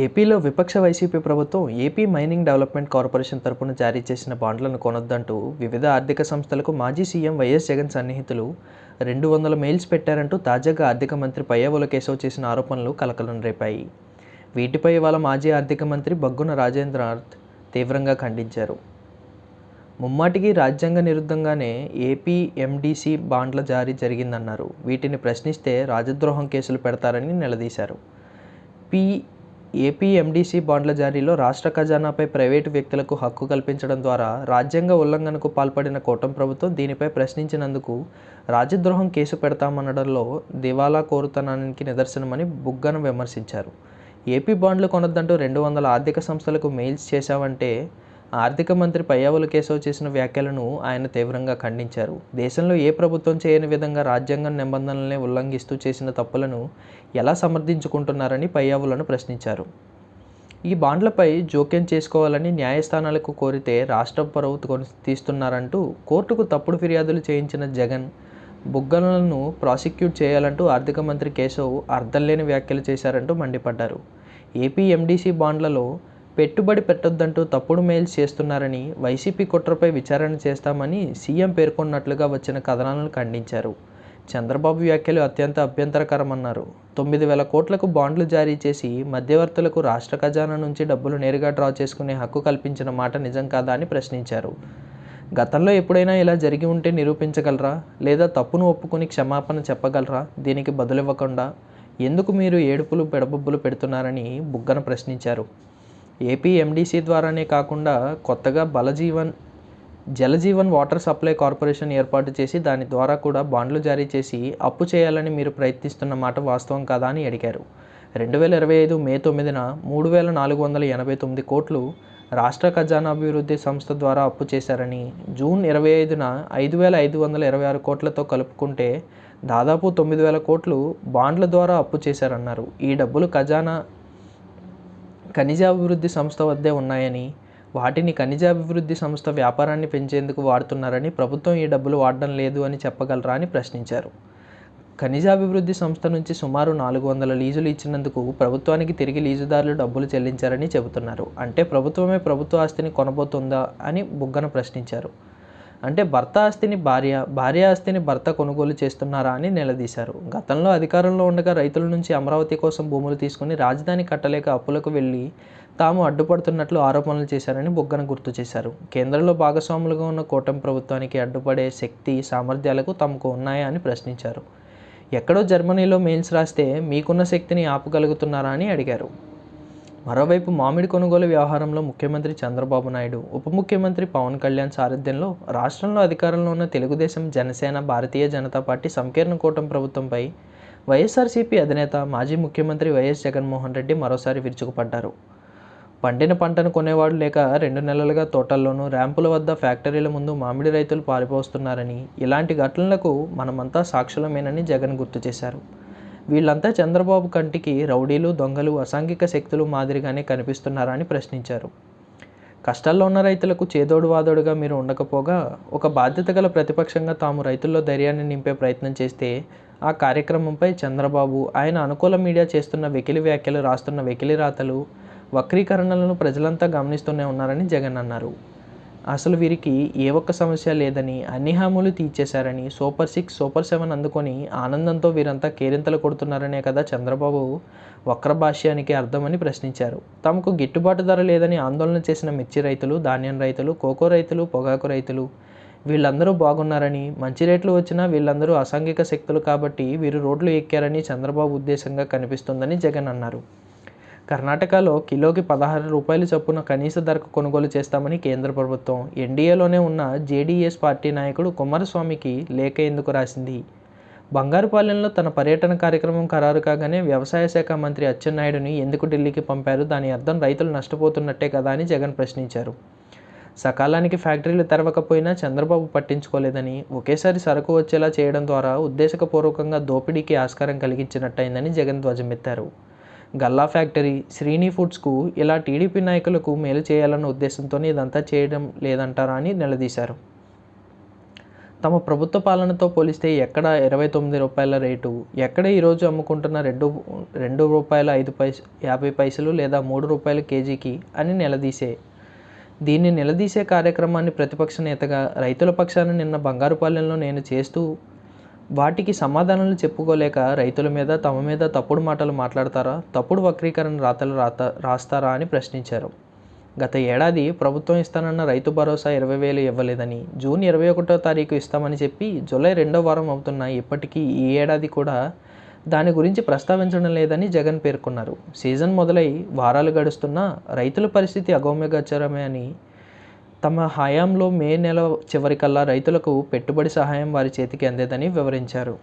ఏపీలో విపక్ష వైసీపీ ప్రభుత్వం ఏపీ మైనింగ్ డెవలప్మెంట్ కార్పొరేషన్ తరపున జారీ చేసిన బాండ్లను కొనొద్దంటూ వివిధ ఆర్థిక సంస్థలకు మాజీ సీఎం వైఎస్ జగన్ సన్నిహితులు రెండు వందల మెయిల్స్ పెట్టారంటూ తాజాగా ఆర్థిక మంత్రి పయ్యవుల కేశవ్ చేసిన ఆరోపణలు కలకలం రేపాయి. వీటిపై ఇవాళ మాజీ ఆర్థిక మంత్రి బగ్గున రాజేంద్రనాథ్ తీవ్రంగా ఖండించారు. ముమ్మాటికి రాజ్యాంగ నిరుద్ధంగానే ఏపీ ఎండీసీ బాండ్ల జారీ జరిగిందన్నారు. వీటిని ప్రశ్నిస్తే రాజద్రోహం కేసులు పెడతారని నిలదీశారు. పి ఏపీ ఎండీసీ బాండ్ల జారీలో రాష్ట్ర ఖజానాపై ప్రైవేటు వ్యక్తులకు హక్కు కల్పించడం ద్వారా రాజ్యాంగ ఉల్లంఘనకు పాల్పడిన కూటమి ప్రభుత్వం దీనిపై ప్రశ్నించినందుకు రాజద్రోహం కేసు పెడతామనడంలో దివాలా కోరుతనానికి నిదర్శనమని బుగ్గన విమర్శించారు. ఏపీ బాండ్లు కొనొద్దంటూ రెండు వందల ఆర్థిక సంస్థలకు మెయిల్స్ చేశావంటే ఆర్థిక మంత్రి పయ్యావుల కేశవ్ చేసిన వ్యాఖ్యలను ఆయన తీవ్రంగా ఖండించారు. దేశంలో ఏ ప్రభుత్వం చేయని విధంగా రాజ్యాంగం నిబంధనలనే ఉల్లంఘిస్తూ చేసిన తప్పులను ఎలా సమర్థించుకుంటున్నారని పయ్యావులను ప్రశ్నించారు. ఈ బాండ్లపై జోక్యం చేసుకోవాలని న్యాయస్థానాలకు కోరితే రాష్ట్ర పరువు తీస్తున్నారంటూ కోర్టుకు తప్పుడు ఫిర్యాదులు చేయించిన జగన్ బుగ్గలను ప్రాసిక్యూట్ చేయాలంటూ ఆర్థిక మంత్రి కేశవ్ అర్థం లేని వ్యాఖ్యలు చేశారంటూ మండిపడ్డారు. ఏపీ ఎండీసీ బాండ్లలో పెట్టుబడి పెట్టొద్దంటూ తప్పుడు మెయిల్స్ చేస్తున్నారని వైసీపీ కుట్రపై విచారణ చేస్తామని సీఎం పేర్కొన్నట్లుగా వచ్చిన కథనాలను ఖండించారు. చంద్రబాబు వ్యాఖ్యలు అత్యంత అభ్యంతరకరమన్నారు. తొమ్మిది వేల కోట్లకు బాండ్లు జారీ చేసి మధ్యవర్తులకు రాష్ట్ర ఖజానా నుంచి డబ్బులు నేరుగా డ్రా చేసుకునే హక్కు కల్పించిన మాట నిజం కాదా అని ప్రశ్నించారు. గతంలో ఎప్పుడైనా ఇలా జరిగి ఉంటే నిరూపించగలరా? లేదా తప్పును ఒప్పుకొని క్షమాపణ చెప్పగలరా? దీనికి బదులివ్వకుండా ఎందుకు మీరు ఏడుపులు పెడబొబ్బులు పెడుతున్నారని బుగ్గన ప్రశ్నించారు. ఏపీ ద్వారానే కాకుండా కొత్తగా బలజీవన్ జలజీవన్ వాటర్ సప్లై కార్పొరేషన్ ఏర్పాటు చేసి దాని ద్వారా కూడా బాండ్లు జారీ చేసి అప్పు చేయాలని మీరు ప్రయత్నిస్తున్న మాట వాస్తవం కాదా అని అడిగారు. రెండు వేల ఇరవై ఐదు మే తొమ్మిదిన మూడు వేల నాలుగు వందల ఎనభై తొమ్మిది కోట్లు రాష్ట్ర ఖజానాభివృద్ధి సంస్థ ద్వారా అప్పు చేశారని జూన్ ఇరవై ఐదున ఐదు వేల ఐదు వందల ఇరవై ఆరు కోట్లతో కలుపుకుంటే దాదాపు తొమ్మిది వేల కోట్లు బాండ్ల ద్వారా అప్పు చేశారన్నారు. ఈ డబ్బులు ఖజానా ఖనిజాభివృద్ధి సంస్థ వద్దే ఉన్నాయని వాటిని ఖనిజాభివృద్ధి సంస్థ వ్యాపారాన్ని పెంచేందుకు వాడుతున్నారని ప్రభుత్వం ఈ డబ్బులు వాడడం లేదు అని చెప్పగలరా అని ప్రశ్నించారు. ఖనిజాభివృద్ధి సంస్థ నుంచి సుమారు నాలుగు వందల లీజులు ఇచ్చినందుకు ప్రభుత్వానికి తిరిగి లీజుదారులు డబ్బులు చెల్లించారని చెబుతున్నారు. అంటే ప్రభుత్వమే ప్రభుత్వ ఆస్తిని కొనబోతుందా అని బుగ్గన ప్రశ్నించారు. అంటే భర్త ఆస్తిని భార్య భార్య ఆస్తిని భర్త కొనుగోలు చేస్తున్నారా అని నిలదీశారు. గతంలో అధికారంలో ఉండగా రైతుల నుంచి అమరావతి కోసం భూములు తీసుకుని రాజధాని కట్టలేక అప్పులకు వెళ్ళి తాము అడ్డుపడుతున్నట్లు ఆరోపణలు చేశారని బొగ్గన గుర్తు చేశారు. కేంద్రంలో భాగస్వాములుగా ఉన్న కూటమి ప్రభుత్వానికి అడ్డుపడే శక్తి సామర్థ్యాలకు తమకు ఉన్నాయా అని ప్రశ్నించారు. ఎక్కడో జర్మనీలో మెయిల్స్ రాస్తే మీకున్న శక్తిని ఆపగలుగుతున్నారా అని అడిగారు. మరోవైపు మామిడి కొనుగోలు వ్యవహారంలో ముఖ్యమంత్రి చంద్రబాబు నాయుడు ఉప ముఖ్యమంత్రి పవన్ కళ్యాణ్ సారథ్యంలో రాష్ట్రంలో అధికారంలో ఉన్న తెలుగుదేశం జనసేన భారతీయ జనతా పార్టీ సంకీర్ణ కూటమి ప్రభుత్వంపై వైఎస్ఆర్సీపీ అధినేత మాజీ ముఖ్యమంత్రి వైఎస్ జగన్మోహన్ రెడ్డి మరోసారి విరుచుకుపడ్డారు. పండిన పంటను కొనేవాడు లేక రెండు నెలలుగా తోటల్లోనూ ర్యాంపుల వద్ద ఫ్యాక్టరీల ముందు మామిడి రైతులు పారిపోస్తున్నారని ఇలాంటి ఘటనలకు మనమంతా సాక్షులమేనని జగన్ గుర్తు చేశారు. వీళ్ళంతా చంద్రబాబు కంటికి రౌడీలు దొంగలు అసాంఘిక శక్తులు మాదిరిగానే కనిపిస్తున్నారని ప్రశ్నించారు. కష్టాల్లో ఉన్న రైతులకు చేదోడు వాదోడుగా మీరు ఉండకపోగా ఒక బాధ్యత గల ప్రతిపక్షంగా తాము రైతుల్లో ధైర్యాన్ని నింపే ప్రయత్నం చేస్తే ఆ కార్యక్రమంపై చంద్రబాబు ఆయన అనుకూల మీడియా చేస్తున్న వెకిలి వ్యాఖ్యలు రాస్తున్న వెకిలి రాతలు వక్రీకరణలను ప్రజలంతా గమనిస్తూనే ఉన్నారని జగన్ అన్నారు. అసలు వీరికి ఏ ఒక్క సమస్య లేదని అన్ని హామీలు తీర్చేశారని సూపర్ సిక్స్ సూపర్ సెవెన్ అందుకొని ఆనందంతో వీరంతా కేరింతలు కొడుతున్నారనే కదా చంద్రబాబు వక్రభాష్యానికి అర్థమని ప్రశ్నించారు. తమకు గిట్టుబాటు ధర లేదని ఆందోళన చేసిన మిర్చి రైతులు ధాన్యం రైతులు కోకో రైతులు పొగాకు రైతులు వీళ్ళందరూ బాగున్నారని మంచి రేట్లు వచ్చినా వీళ్ళందరూ అసాంఘిక శక్తులు కాబట్టి వీరు రోడ్లు ఎక్కారని చంద్రబాబు ఉద్దేశంగా కనిపిస్తుందని జగన్ అన్నారు. కర్ణాటకలో కిలోకి పదహారు రూపాయలు చొప్పున కనీస ధరకు కొనుగోలు చేస్తామని కేంద్ర ప్రభుత్వం. ఎన్డీఏలోనే ఉన్న జేడీఎస్ పార్టీ నాయకుడు కుమారస్వామికి లేఖ ఎందుకు రాసింది? బంగారుపాలెంలో తన పర్యటన కార్యక్రమం ఖరారు కాగానే వ్యవసాయ శాఖ మంత్రి అచ్చెన్నాయుడుని ఎందుకు ఢిల్లీకి పంపారు? దాని అర్థం రైతులు నష్టపోతున్నట్టే కదా అని జగన్ ప్రశ్నించారు. సకాలానికి ఫ్యాక్టరీలు తెరవకపోయినా చంద్రబాబు పట్టించుకోలేదని ఒకేసారి సరుకు వచ్చేలా చేయడం ద్వారా ఉద్దేశపూర్వకంగా దోపిడీకి ఆస్కారం కలిగించినట్టయిందని జగన్ ధ్వజమెత్తారు. గల్లా ఫ్యాక్టరీ శ్రీని ఫుడ్స్కు ఇలా టీడీపీ నాయకులకు మేలు చేయాలన్న ఉద్దేశంతోనే ఇదంతా చేయడం లేదంటారా అని నిలదీశారు. తమ ప్రభుత్వ పాలనతో పోలిస్తే ఎక్కడ ఇరవై తొమ్మిది రూపాయల రేటు ఎక్కడ ఈరోజు అమ్ముకుంటున్న రెండు రెండు రూపాయల ఐదు పైస యాభై పైసలు లేదా మూడు రూపాయల కేజీకి అని నిలదీసే దీన్ని నిలదీసే కార్యక్రమాన్ని ప్రతిపక్ష నేతగా రైతుల పక్షాన నిన్న బంగారుపాలెంలో నేను చేస్తూ వాటికి సమాధానాలు చెప్పుకోలేక రైతుల మీద తమ మీద తప్పుడు మాటలు మాట్లాడతారా? తప్పుడు వక్రీకరణ రాతలు రాత రాస్తారా అని ప్రశ్నించారు. గత ఏడాది ప్రభుత్వం ఇస్తానన్న రైతు భరోసా ఇరవై వేలు ఇవ్వలేదని జూన్ ఇరవై ఒకటో తారీఖు ఇస్తామని చెప్పి జూలై రెండో వారం అవుతున్న ఇప్పటికీ ఈ ఏడాది కూడా దాని గురించి ప్రస్తావించడం లేదని జగన్ పేర్కొన్నారు. సీజన్ మొదలై వారాలు గడుస్తున్నా రైతుల పరిస్థితి అగౌమ్యగోచరమే అని తమ హయాంలో మే నెల చివరికల్లా రైతులకు పెట్టుబడి సహాయం వారి చేతికి అందేదని వివరించారు.